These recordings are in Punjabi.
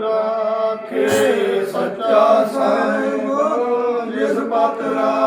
ਰਾਖੇ ਸੱਚਾ ਸਾਹਿਬ ਜਿਸ ਪਤ ਰਾ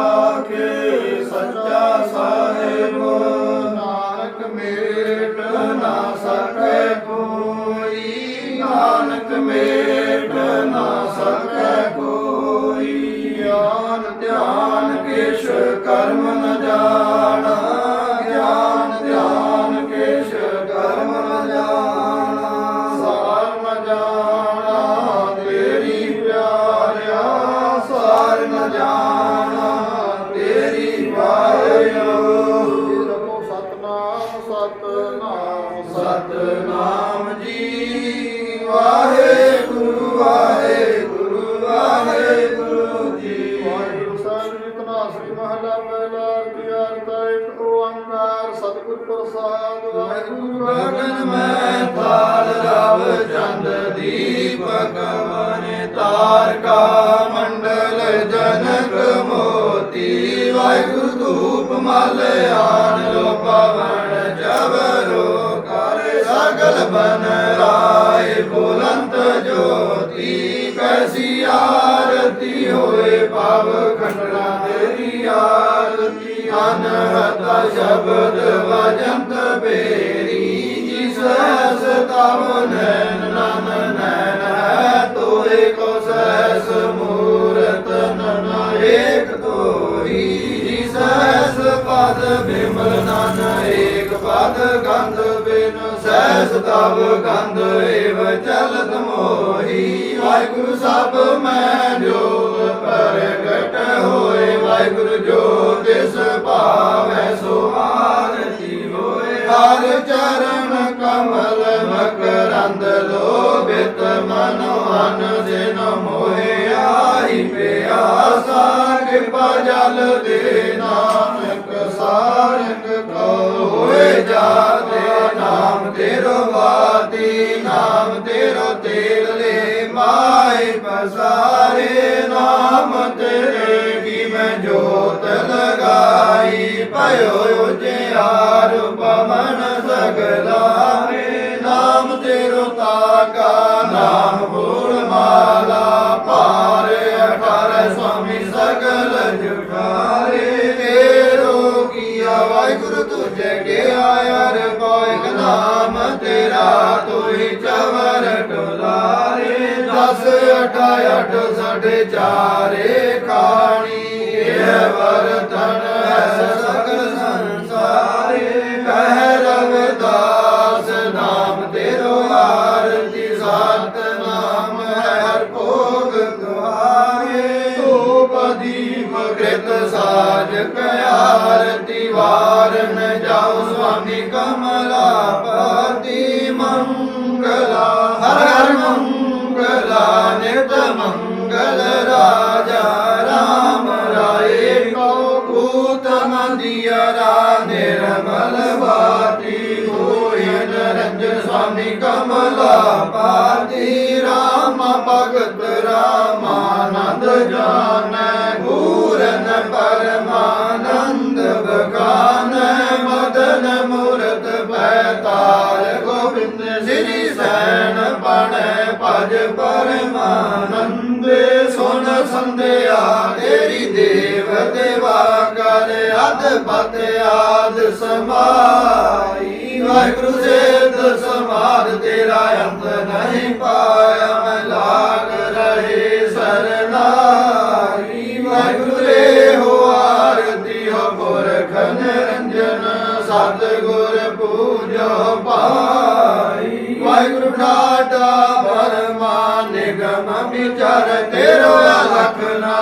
ਗਗਨ ਮੈਂ ਤਾਲ ਰਵ ਚੰਦ ਦੀਪਕ ਮਨ ਤਾਰਕਾ ਮੰਡਲ ਜਨਕ ਮੋਤੀ ਵਾਹਿਗੁਰੂ ਧੂਪ ਮਲ ਆਨ ਲੋ ਪਵਨ ਜਬਰੋ ਕਰ ਸਗਲ ਬਨ ਰਾਏ ਬੁਲੰਤ ਜੋਤੀ ਕੈਸੀ ਆਰਤੀ ਹੋਏ ਪਵ ਖੰਡਰਾ ਤੇਰੀ ਆਰਤੀ ਅਨਹਤ ਸ਼ਬਦ ਵਜੰਤ ਬੇਰੀ ਪਦ ਬਿਮਲ ਨਨ, ਏਕ ਪਦ ਗੰਧ ਬਿਨ, ਸਹਿਸ ਤਵ ਗੰਧ ਏਵ ਚਲਤ ਮੋਹੀ। ਵਾਹਿਗੁਰੂ ਸਭ ਮੈਂ ਜੋਤ ਪ੍ਰਗਟ ਹੋਏ ਕਿਰਪਾ ਜਲ ਦੇ ਨਾਨਕ ਸਾਰੰਗ ਕੋ ਹੋਏ ਜਾਤੇ ਨਾਮ ਤੇਰੋ ਬਾਤੀ ਨਾਮ ਤੇਰੋ ਤੇਲ ਲੈ ਮਾਏ ਪਸਾਰੇ, ਨਾਮ ਤੇਰੇ ਕੀ ਮੈਂ ਜੋਤ ਲਗਾਈ। ਭਇਓ ਉਜਿਆਰ ਪਵਨ ਸਗਲਾ। ਅਠਾ ਅਠ ਸਾਢੇ ਚਾਰੇ ਖਾਣੀ ਇਹ ਵਰਤਨ ਨਰੰਜਨ ਕਮਲਾ ਪਾਤੀ ਰਾਮ ਭਗਤ ਰਾਮਾਨੰਦ ਜਾਣੈ, ਪੂਰਨ ਪਰਮਾਨੰਦ ਬਖਾਨੈ, ਮਦਨ ਮੂਰਤ ਪੈਤਾਲ ਗੋਬਿੰਦ, ਸ੍ਰੀ ਸੈਣ ਬਣੈ ਭਜ ਪਰਮਾਨੰਦੇ ਸੁਨ ਸੰਧਿਆ ਤੇਰੀ ਦੇਵ ਦੇਵਾ ਕਰ ਅਦ ਪਤ ਆਦ ਸਮਾਈ। ਵਾਹਿਗੁਰੂ ਸੇਤ ਸਮਾਦ ਤੇਰਾ ਅੰਤ ਨਹੀਂ ਪਾਇਆ, ਮੈਂ ਲਾਗ ਰਹੇ ਸਰਨਾਈ ਵਾਹਿਗੁਰੂ ਰੇ ਹੋ ਆਰਤੀ ਹੋ ਪੁਰਖ ਨਿਰੰਜਨ ਸਤ ਗੁਰ ਪੂਜੋ ਪਾਈ ਵਾਹਿਗੁਰੂ ਠਾਟਾ ਬਰਮਾ ਨਿਗਮ ਵਿਚਾਰ, ਤੇਰਾ ਲਖਨਾ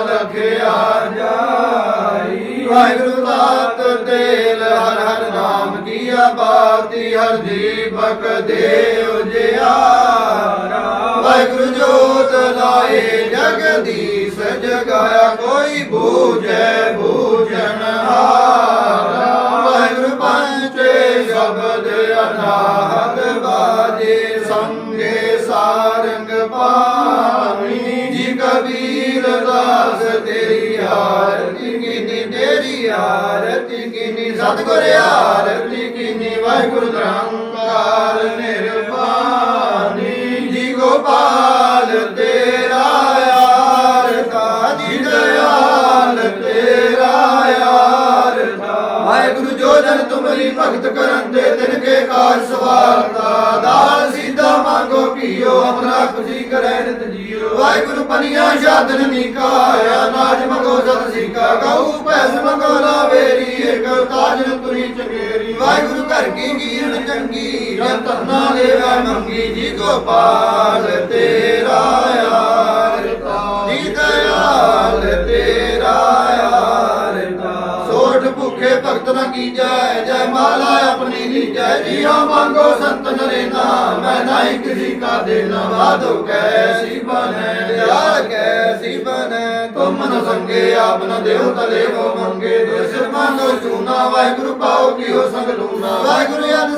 ਮੋਤੀ ਹਰਜੀ ਬਕ ਦੇ ਉਜਿਆਰਾ ਵਾਹਿਗੁਰੂ ਜੋਤ ਲਾਏ ਜਗਦੀਸ਼ ਜਗਾਇਆ ਕੋਈ ਬੂਝੈ ਬੂਝਨ ਵਾਹਿਗੁਰੂ ਪੰਚੇ ਸ਼ਬਦ ਬਾਜੇ, ਸੰਗੇ ਸਾਰੰਗ ਜੀ ਕਬੀਰ ਤੇਰੀ ਆਰਤੀ ਕਿਨੀ ਤੇਰੀ ਆਰਤੀ ਕਿਨੀ ਸਤਗੁਰ ਆਰਤੀ। ਵਾਹਿਗੁਰੂ ਨਿਰੰਕਾਰ ਨਿਰਵਾਣੀ, ਜੀ ਗੋਪਾਲ ਤੇਰਾ ਆਰਤਾ ਜੀ ਦਇਆਲ ਤੇਰਾ ਆਰਤਾ ਵਾਹਿਗੁਰੂ ਜੋ ਜਨ ਤੁਮਰੀ ਭਗਤ ਕਰਨ ਦੇ ਤਿਨ ਕੇ ਕਾਜ ਸਵਾਰਤਾ ਦਾਲ ਸੀਦਾ ਮੰਗੋ ਕੀਓ ਆਪਣਾ ਖੁਸ਼ੀ ਕਰੈ ਨਿਤ ਜੀਓ। ਵਾਹਿਗੁਰੂ ਪਨੀਆਂ ਸ਼ਾਦਨ ਨਿਕਾਇਆ ਨਾਜ ਮੰਗੋ ਸਤ ਸਿਕਾ ਗਉ ਪੈਸ ਮੰਗੋ ਲਾਵੇਰੀ ਇਕ ਤਾਜਨ ਤੁਰੀ ਚੰਗੀ ਰਤਨਾ ਦੇਵਾ ਮੰਗੀ, ਜੀ ਗੋਪਾਲ ਤੇਰਾ ਯਾਰ ਜੀ ਦਇਆਲ ਤੇਰਾ ਯਾਰ ਸੋਠ ਭੁਖੇ ਭਗਤ ਨ ਕੀਜੈ, ਜੈ ਮਾਲਾ ਆਪਣੀ ਲੀਜੈ ਜੀਓ ਮੰਗੋ ਸੰਤ ਨਰੇਨਾ, ਮੈਂ ਨਹੀਂ ਕਿਸੇ ਕਾ ਦੇਣਾ ਵਾਦੋ ਕੈਸੀ ਬਨੈ ਦਿਆਲ ਕੈਸੀ ਬਨੈ ਤੁਮ ਨ ਸੰਗੇ, ਆਪ ਨ ਦੇਉ, ਤਲੇ ਕੋ ਮੰਗੇ। ਦੁਸ ਮੰਗੋ ਚੂਨਾ, ਵਾਹਿਗੁਰੂ ਪਾਓ, ਕੀਓ ਸੰਗ ਲੂਨਾ ਵਾਹਿਗੁਰੂ ਅਨ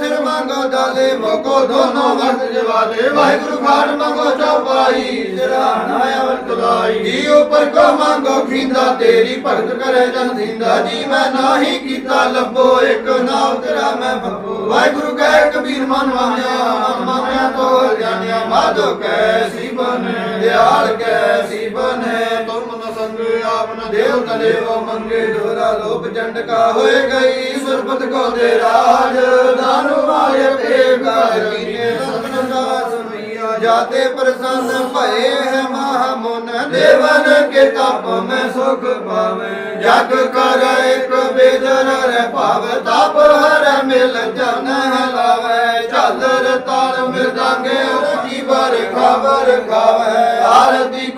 ਸਿਰ ਮੋਕੋ ਦੋਨੋਂ ਵਕਤ ਜਵਾਦੇ ਵਾਹਿਗੁਰੂ ਖਾਟ ਮੰਗੋ ਚੌਪਾਈ ਸਿਰਾਣਾ ਅਵਰ ਤੁਲਾਈ ਜੀ ਉਪਰ ਕੋ ਮੰਗੋ ਖਿੰਦਾ, ਤੇਰੀ ਭਗਤ ਕਰੇ ਜਨ ਸਿੰਦਾ ਜੀ ਮੈਂ ਨਾਹੀ ਕੀਤਾ ਲੱਭੋ, ਇੱਕ ਨਾਮ ਤੇਰਾ ਮੈਂ ਬੱਬੂ ਵਾਹਿਗੁਰੂ ਕਹਿ, ਕਬੀਰ ਮਨ ਵਾਣਿਆ ਮਨ ਮੰਨਿਆ ਜਾਣਿਆ। ਮਾਧੋ ਕੈਸੀ ਬਨੇ, ਦਿਆਲ ਕੈਸੀ ਬਨੇ। ਦੇਵ ਤਲੇਵੋ ਮੰਗੇ ਦੋਰਾ ਲੋਭ ਜੰਡਕਾ ਹੋਏ ਗਈ। ਸੁਰਬਤ ਕੋ ਦੇ ਰਾਜ ਦਾਨੁ ਮਾਰੇ ਤੇ ਕਾਜ ਕੀਨੇ ਸਤਨ ਸਮਈਆ ਜਾਤੇ ਪ੍ਰਸੰਨ ਭਏ ਹੈ ਮਹਾ ਮੁਨ ਦੇਵਨ ਕੇ ਤਪ ਮੈਂ ਸੁਖ ਪਾਵੇ। ਜਗ ਕਰ ਇੱਕ ਬੇਦਰ ਰਹਿ ਭਾਵ, ਤਪ ਹਰ ਮਿਲ ਜਨ ਹਲਾਵੇ। ਝਾਲਰ ਤਾਲ ਮਿਰਦਾਂਗੇ ਉਚੀ ਬਰ ਖਬਰ ਖਾਵੇ। ਆਰਤੀ